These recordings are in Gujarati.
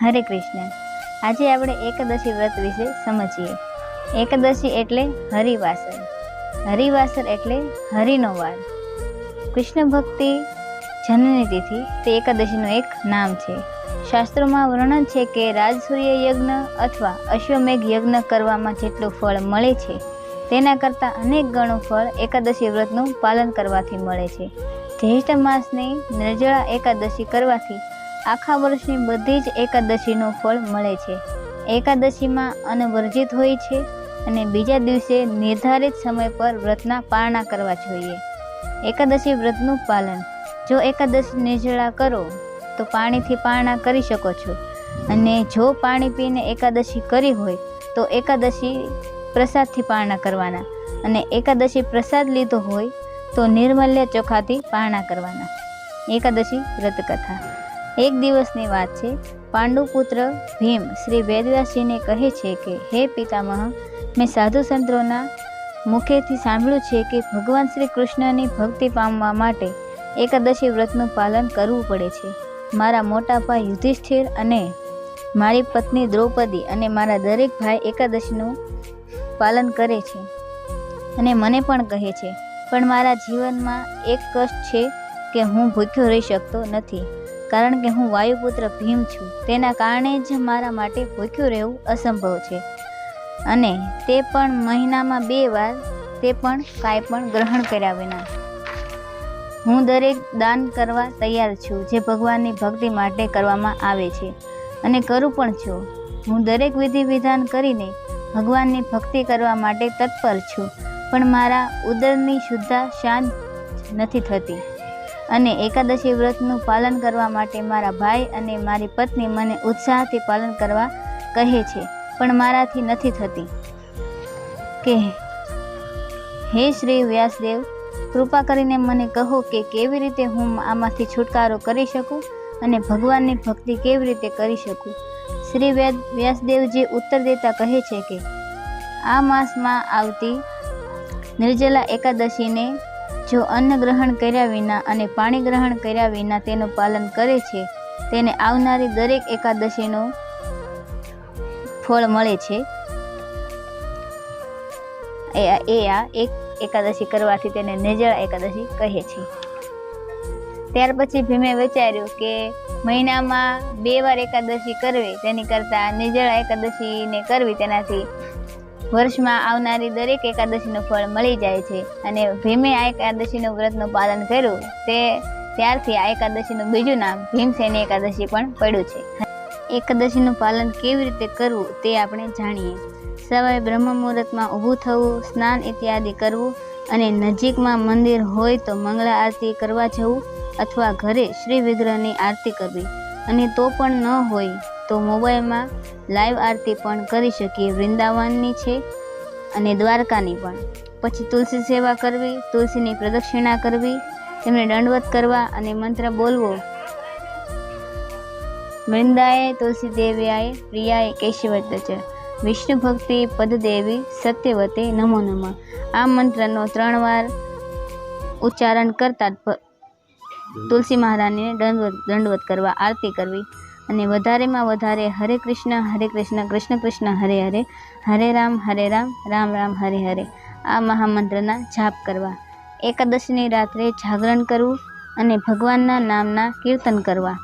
હરે કૃષ્ણ. આજે આપણે એકાદશી વ્રત વિશે સમજીએ. એકાદશી એટલે હરિવાસર. હરિવાસર એટલે હરિનો વાર. કૃષ્ણ ભક્તિ જનની તિથિ, તે એકાદશીનું એક નામ છે. શાસ્ત્રોમાં વર્ણન છે કે રાજસૂર્ય યજ્ઞ અથવા અશ્વમેઘ યજ્ઞ કરવામાં જેટલું ફળ મળે છે, તેના કરતાં અનેક ગણું ફળ એકાદશી વ્રતનું પાલન કરવાથી મળે છે. જ્યેષ્ઠ માસની નિર્જળા એકાદશી કરવાથી આખા વર્ષની બધી જ એકાદશીનું ફળ મળે છે. એકાદશીમાં અનવર્જિત હોય છે અને બીજા દિવસે નિર્ધારિત સમય પર વ્રતના પારણા કરવા જોઈએ. એકાદશી વ્રતનું પાલન. જો એકાદશી નિર્જળા કરો, તો પાણીથી પારણા કરી શકો છો. અને જો પાણી પીને એકાદશી કરી હોય, તો એકાદશી પ્રસાદથી પારણા કરવાના. અને એકાદશી પ્રસાદ લીધો હોય, તો નિર્મલ્ય ચોખાથી પારણા કરવાના. એકાદશી વ્રતકથા. એક દિવસની વાત છે. પાંડુપુત્ર ભીમ શ્રી વેદવ્યાસજીને કહે છે કે, હે પિતામહ, મેં સાધુ સંતોના મુખેથી સાંભળ્યું છે કે ભગવાન શ્રી કૃષ્ણની ભક્તિ પામવા માટે એકાદશી વ્રતનું પાલન કરવું પડે છે. મારા મોટા ભાઈ યુધિષ્ઠિર અને મારી પત્ની દ્રૌપદી અને મારા દરેક ભાઈ એકાદશીનું પાલન કરે છે અને મને પણ કહે છે. પણ મારા જીવનમાં એક કષ્ટ છે કે હું ભૂખ્યો રહી શકતો નથી. કારણ કે હું વાયુપુત્ર ભીમ છું. તેના કારણે જ મારા માટે ભૂખ્યું રહેવું અસંભવ છે. અને તે પણ મહિનામાં બે વાર તે પણ કાંઈ પણ ગ્રહણ કર્યા વિના. હું દરેક દાન કરવા તૈયાર છું, જે ભગવાનની ભક્તિ માટે કરવામાં આવે છે. અને કરું પણ છું. હું દરેક વિધિ વિધાન કરીને ભગવાનની ભક્તિ કરવા માટે તત્પર છું, પણ મારા ઉદરની શુદ્ધા શાંત નથી થતી. અને એકાદશી વ્રતનું પાલન કરવા માટે મારા ભાઈ અને મારી પત્ની મને ઉત્સાહથી પાલન કરવા કહે છે, પણ મારાથી નથી થતી. કે હે શ્રી વ્યાસદેવ, કૃપા કરીને મને કહો કે કેવી રીતે હું આમાંથી છુટકારો કરી શકું અને ભગવાનની ભક્તિ કેવી રીતે કરી શકું? શ્રી વ્યાસદેવજી ઉત્તર દેતા કહે છે કે, આ માસમાં આવતી નિર્જલા એકાદશીને જો અન્ન ગ્રહણ કર્યા વિના અને પાણી ગ્રહણ કર્યા વિના તેનું પાલન કરે છે, તેને આવનારી દરેક એકાદશીનું ફળ મળે છે. એ આ- એ આ એક એકાદશી કરવાથી તેને નેજળ એકાદશી કહે છે. ત્યાર પછી ભીમે વિચાર્યું કે મહિનામાં બે વાર એકાદશી કરવી, તેની કરતાં નિજળા એકાદશીને કરવી તેનાથી વર્ષમાં આવનારી દરેક એકાદશીનું ફળ મળી જાય છે. અને ભીમે આ એકાદશીનું વ્રતનું પાલન કર્યું, તે ત્યારથી આ એકાદશીનું બીજું નામ ભીમસેની એકાદશી પણ પડ્યું છે. એકાદશીનું પાલન કેવી રીતે કરવું તે આપણે જાણીએ. સવારે બ્રહ્મ મુહૂર્તમાં ઊભું થવું, સ્નાન ઇત્યાદિ કરવું અને નજીકમાં મંદિર હોય તો મંગળા આરતી કરવા જવું અથવા ઘરે શ્રી વિગ્રહની આરતી કરવી. અને તો પણ ન હોય તો મોબાઈલમાં લાઈવ આરતી પણ કરી શકીએ. વૃંદાવનની છે અને દ્વારકાની પણ. પછી તુલસી સેવા કરવી, તુલસીની પ્રદક્ષિણા કરવી તેમને દંડવત કરવા અને મંત્ર બોલવો. વૃંદાએ, તુલસી દેવ્યાએ, પ્રિયાએ કેશવત ચ વિષ્ણુ ભક્તિ પદદેવી સત્યવતે નમો નમઃ. આ મંત્રનો ત્રણ વાર ઉચ્ચારણ કરતા તુલસી મહારાણીને દંડવત દંડવત કરવા આરતી કરવી. અને વધારેમાં વધારે હરે કૃષ્ણ હરે કૃષ્ણ કૃષ્ણ કૃષ્ણ, હરે હરે હરે રામ હરે રામ રામ રામ, હરે હરે. આ મહામંત્રના જાપ કરવા. એકાદશીની રાત્રે જાગરણ કરવું અને ભગવાનના નામના કીર્તન કરવા.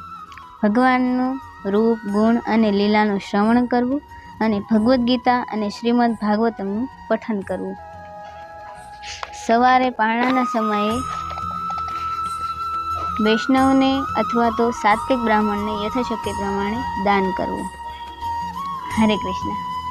ભગવાનનું રૂપ, ગુણ અને લીલાનું શ્રવણ કરવું અને ભગવદ્ ગીતા અને શ્રીમદ ભાગવતમનું પઠન કરવું. સવારે પારણાના સમયે વૈષ્ણવને અથવા તો સાત્વિક બ્રાહ્મણને યથાશક્તિ પ્રમાણે દાન કરવું. હરે કૃષ્ણ.